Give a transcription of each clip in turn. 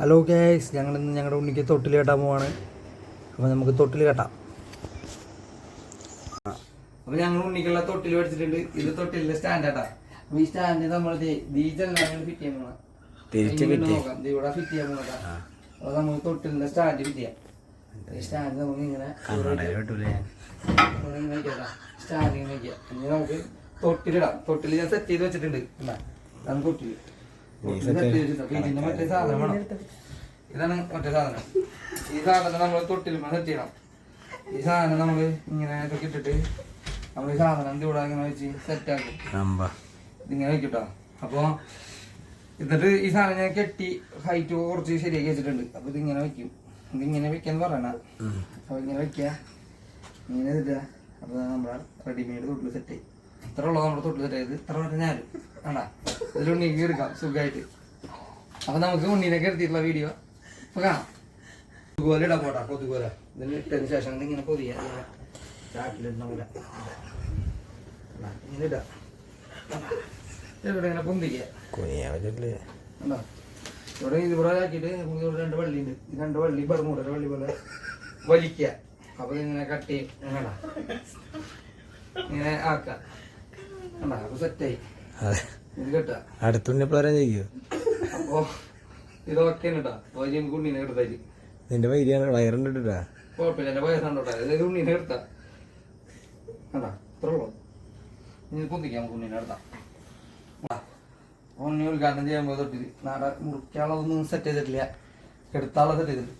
Hello gas ഞങ്ങൾ ഇന്ന് ഞങ്ങളുടെ ഉണ്ണിക്ക് തൊട്ടിൽ കെട്ടാൻ പോവാണ്. അപ്പോൾ നമുക്ക് തൊട്ടിൽ കെട്ടാം. അപ്പോൾ ഞങ്ങൾ ഉണ്ണിക്കുള്ള തൊട്ടിൽ മേടിച്ചിട്ടുണ്ട്. ഇത് തൊട്ടിലെ സ്റ്റാൻഡാട്ടാ അപ്പോൾ ഈ സ്റ്റാൻഡ് നമ്മൾ ഫിറ്റ് ചെയ്യാൻ പോകണം തിരിച്ച് ഫിറ്റ് ചെയ്യും. നോക്കാം. ഇവിടെ ഫിറ്റ് ചെയ്യാൻ പോകണം അപ്പോൾ നമുക്ക് തൊട്ടിലിന്റെ സ്റ്റാൻഡ് ഫിറ്റ് ചെയ്യാം. ഈ സ്റ്റാൻഡ് നമുക്ക് ഇങ്ങനെ സ്റ്റാൻഡ് ഇനി നമുക്ക് തൊട്ടിലിടാം തൊട്ടിൽ ഞാൻ സെറ്റ് ചെയ്ത് വെച്ചിട്ടുണ്ട്? ഇതാണ് തൊട്ടിൽ. മറ്റേ സാധനം വേണം. ഇതാണ് മറ്റേ സാധനം. ഈ സാധനം നമ്മൾ തൊട്ടിൽ സെറ്റ് ചെയ്യണം. ഈ സാധനം നമ്മൾ ഇങ്ങനെ ഇതൊക്കെ ഇട്ടിട്ട് നമ്മൾ ഈ സാധനം ഇവിടെ ഇങ്ങനെ വെച്ച് സെറ്റ് ആക്കും. നമ്പ ഇതിങ്ങനെ വെക്കട്ടോ. അപ്പോൾ എന്നിട്ട് ഈ സാധനം ഞാൻ കെട്ടി ഹൈറ്റ് കുറച്ച് ശരിയാക്കി വെച്ചിട്ടുണ്ട്. അപ്പോൾ ഇതിങ്ങനെ വെക്കും. ഇതിങ്ങനെ വെക്കാന്ന് പറയണ. അപ്പോൾ ഇങ്ങനെ വെക്കുക ഇങ്ങനെ ഇടുക. അപ്പോൾ നമ്മുടെ റെഡിമെയ്ഡ് തൊട്ടിൽ സെറ്റ് ചെയ്യും ഇത്ര ഉള്ളത് നമ്മുടെ തൊട്ടിൽ സെറ്റ് ചെയ്ത് ഇത്ര വരെ വേണ്ട ഇതിൽ ഉണ്ണിക്ക് എടുക്കാം സുഖമായിട്ട് അപ്പൊ നമുക്ക് ഉണ്ണീനൊക്കെ എടുത്തിട്ടുള്ള വീഡിയോ അപ്പൊ കാണാം. കൊതുകുപോലെ ഇടാൻ പോട്ടാ കൊതുകുപോലെ ഇതിന് ഇട്ടതിന് ശേഷം ഇങ്ങനെ പൊതിയ. ചാക്കിലിടുന്ന പോലെ. ഇങ്ങനെ ഇടാം. ഇങ്ങനെ പൊന്തിക്കുക? ഇവിടെ ഇവിടെ ആക്കിയിട്ട് ഇവിടെ രണ്ട് വള്ളി ഉണ്ട് ഈ രണ്ട് വള്ളി ബർമൂട വള്ളി പോലെ വലിക്കുക. അപ്പൊ ഇങ്ങനെ കട്ട് ഇങ്ങനെ ഇങ്ങനെ അപ്പൊ സെറ്റായി അടുത്തുണ്ണിപ്ലാരം ചെയ്യോ ഇതൊക്കെ കേട്ടോ നിന്റെ വൈരിയാണ് വയറുണ്ടിട്ടാ കുഴപ്പമില്ല എന്റെ വയസ്സാണ്ടോട്ടെ ഇത് ഉണ്ണീനെ എടുത്താ? കണ്ടാ? ഇത്ര ഉള്ളു. ഇനി പൊന്തിക്കാം നമുക്ക് ഉണ്ണീനെ എടുത്താം ഉണ്ണി ഉദ്ഘാടനം ചെയ്യുമ്പോൾ തൊട്ടിട്ട് നാടെ മുറിക്കാളൊന്നും സെറ്റ് ചെയ്തിട്ടില്ല. എടുത്താളെ സെറ്റ് ചെയ്തിട്ട്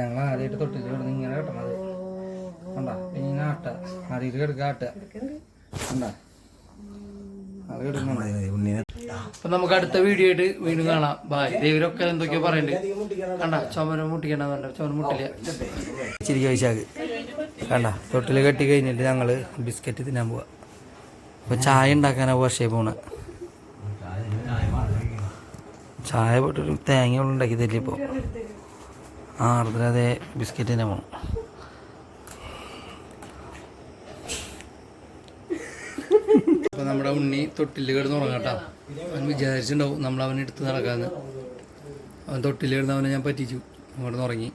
ഞങ്ങൾ ആദ്യമായിട്ട് തൊട്ടിട്ട് ഇങ്ങനെ കിട്ടണത് കണ്ടാ പിന്നെ ഇങ്ങനെ ആട്ട അപ്പൊ നമുക്ക് അടുത്ത വീഡിയോ ആയിട്ട് വീണ്ടും കാണാം. ബായ് ദൈവരൊക്കെ എന്തൊക്കെയോ പറയണ്ട്. കണ്ട ചുമരം മുട്ടിക്കണ്ട ചുമരം മുട്ടില്ല ചിരി കഴിച്ചാക്ക് കണ്ട തൊട്ടിൽ കെട്ടി കഴിഞ്ഞിട്ട് ഞങ്ങൾ ബിസ്ക്കറ്റ് തിന്നാൻ പോവാ. അപ്പൊ ചായ ഉണ്ടാക്കാനാ പക്ഷേ പോണ. ചായ പോയിട്ടൊരു തേങ്ങ ഉണ്ടാക്കി തരില്ല ഇപ്പൊ? ആ അതെ ബിസ്ക്കറ്റ് തന്നെ പോണം. അപ്പൊ നമ്മുടെ ഉണ്ണി തൊട്ടിൽ കിടന്ന് ഉറങ്ങാട്ടാ അവൻ വിചാരിച്ചിട്ടുണ്ടാവും നമ്മൾ അവനെ എടുത്ത് നടക്കാന്ന്. അവൻ തൊട്ടിൽ കിടന്ന് അവനെ ഞാൻ പറ്റിച്ചു. അങ്ങോട്ട് ഉറങ്ങി.